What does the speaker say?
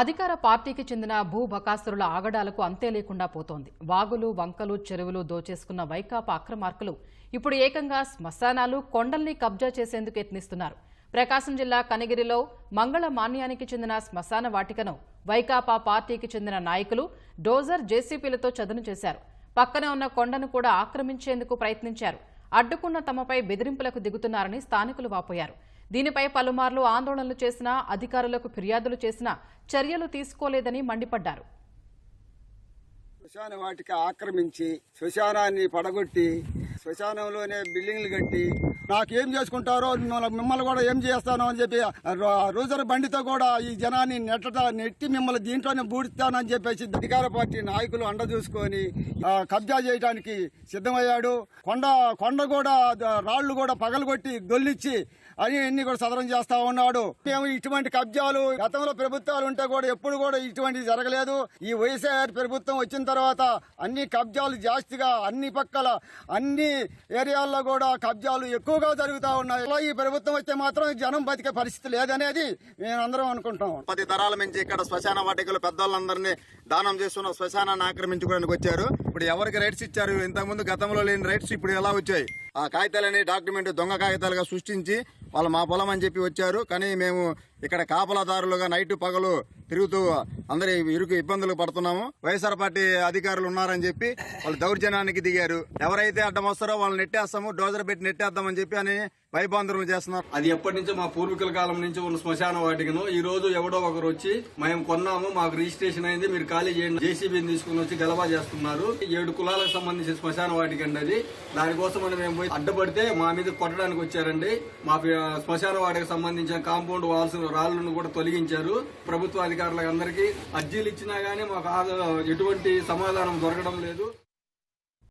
అధికార పార్టీకి చెందిన భూ బకాసురుల ఆగడాలకు అంతే లేకుండా పోతోంది. వాగులు వంకలు చెరువులు దోచేసుకున్న వైకాపా అక్రమార్కులు ఇప్పుడు ఏకంగా శ్మశానాలు కొండల్ని కబ్జా చేసేందుకు యత్నిస్తున్నారు. ప్రకాశం జిల్లా కనిగిరిలో మంగళ మాన్యానికి చెందిన శ్మశాన వాటికను వైకాపా పార్టీకి చెందిన నాయకులు డోజర్ జేసీపీలతో చదును చేశారు. పక్కనే ఉన్న కొండను కూడా ఆక్రమించేందుకు ప్రయత్నించారు. అడ్డుకున్న తమపై బెదిరింపులకు దిగుతున్నారని స్థానికులు వాపోయారు. దీనిపై పలుమార్లు ఆందోళనలు చేసినా అధికారులకు ఫిర్యాదులు చేసినా చర్యలు తీసుకోలేదని మండిపడ్డారు. శ్మశాన వాటిక ఆక్రమించి శ్మశానాన్ని పడగొట్టి శ్మశానంలోనే బిల్డింగ్లు కట్టి నాకేం చేసుకుంటారో మిమ్మల్ని మిమ్మల్ని కూడా ఏం చేస్తాను అని చెప్పి రోజర్ బండితో కూడా ఈ జనాన్ని నెట్టట నెట్టి మిమ్మల్ని దీంట్లోనే బూడిస్తానని చెప్పేసి అధికార పార్టీ నాయకులు అండ చూసుకొని కబ్జా చేయడానికి సిద్ధమయ్యాడు. కొండ కొండ కూడా రాళ్ళు కూడా పగలగొట్టి దొల్లిచ్చి అని అన్ని కూడా సదరం చేస్తా ఉన్నాడు. మేము ఇటువంటి కబ్జాలు గతంలో ప్రభుత్వాలు ఉంటే కూడా ఎప్పుడు కూడా ఇటువంటివి జరగలేదు. ఈ వైఎస్ఆర్ ప్రభుత్వం వచ్చిన తర్వాత అన్ని కబ్జాలు జాస్తిగా అన్ని పక్కల అన్ని ఏరియాల్లో కూడా కబ్జాలు ఎక్కువగా జరుగుతూ ఉన్నాయి. ఈ ప్రభుత్వం వస్తే మాత్రం జనం బతికే పరిస్థితి లేదనేది మేము అందరం అనుకుంటాం. పది తరాల నుంచి ఇక్కడ శ్మశాన వాటికలు పెద్దవాళ్ళందరినీ దానం చేస్తున్న శ్మశానాన్ని ఆక్రమించుకోవడానికి వచ్చారు. ఇప్పుడు ఎవరికి రైట్స్ ఇచ్చారు? ఇంతకుముందు గతంలో లేని రైట్స్ ఇప్పుడు ఎలా వచ్చాయి? ఆ కాగితాలని డాక్యుమెంట్ దొంగ కాగితాలుగా సృష్టించి వాళ్ళు మా పొలం అని చెప్పి వచ్చారు. కానీ మేము ఇక్కడ కాపలాదారులుగా నైట్ పగలు తిరుగుతూ అందరి ఇరుకు ఇబ్బందులు పడుతున్నాము. వైఎస్ఆర్ పార్టీ అధికారులు ఉన్నారని చెప్పి వాళ్ళు దౌర్జన్యానికి దిగారు. ఎవరైతే అడ్డం వస్తారో వాళ్ళని నెట్టేస్తాము డోజర్ పెట్టి నెట్టేద్దామని చెప్పి అని భయబాంధులు చేస్తున్నారు. అది ఎప్పటి నుంచో మా పూర్వీకుల కాలం నుంచి ఉన్న శ్మశాన వాటికను ఈ రోజు ఎవడో ఒకరు వచ్చి మేము కొన్నాము మాకు రిజిస్ట్రేషన్ అయింది మీరు ఖాళీ చేయండి జేసీబీని తీసుకుని వచ్చి గలబా చేస్తున్నారు. ఏడు కులాలకు సంబంధించిన శ్మశాన వాటిక అండి అది. దానికోసం మేము పోయి అడ్డపడితే మా మీద కొట్టడానికి వచ్చారండి. మా శ్మశాన వాటికి సంబంధించిన కాంపౌండ్ వాల్స్ రాళ్ళను కూడా తొలగించారు. ప్రభుత్వ అధికారులకు అందరికీ అర్జీలు ఇచ్చినా గానీ మాకు ఎటువంటి సమాధానం దొరకడం లేదు.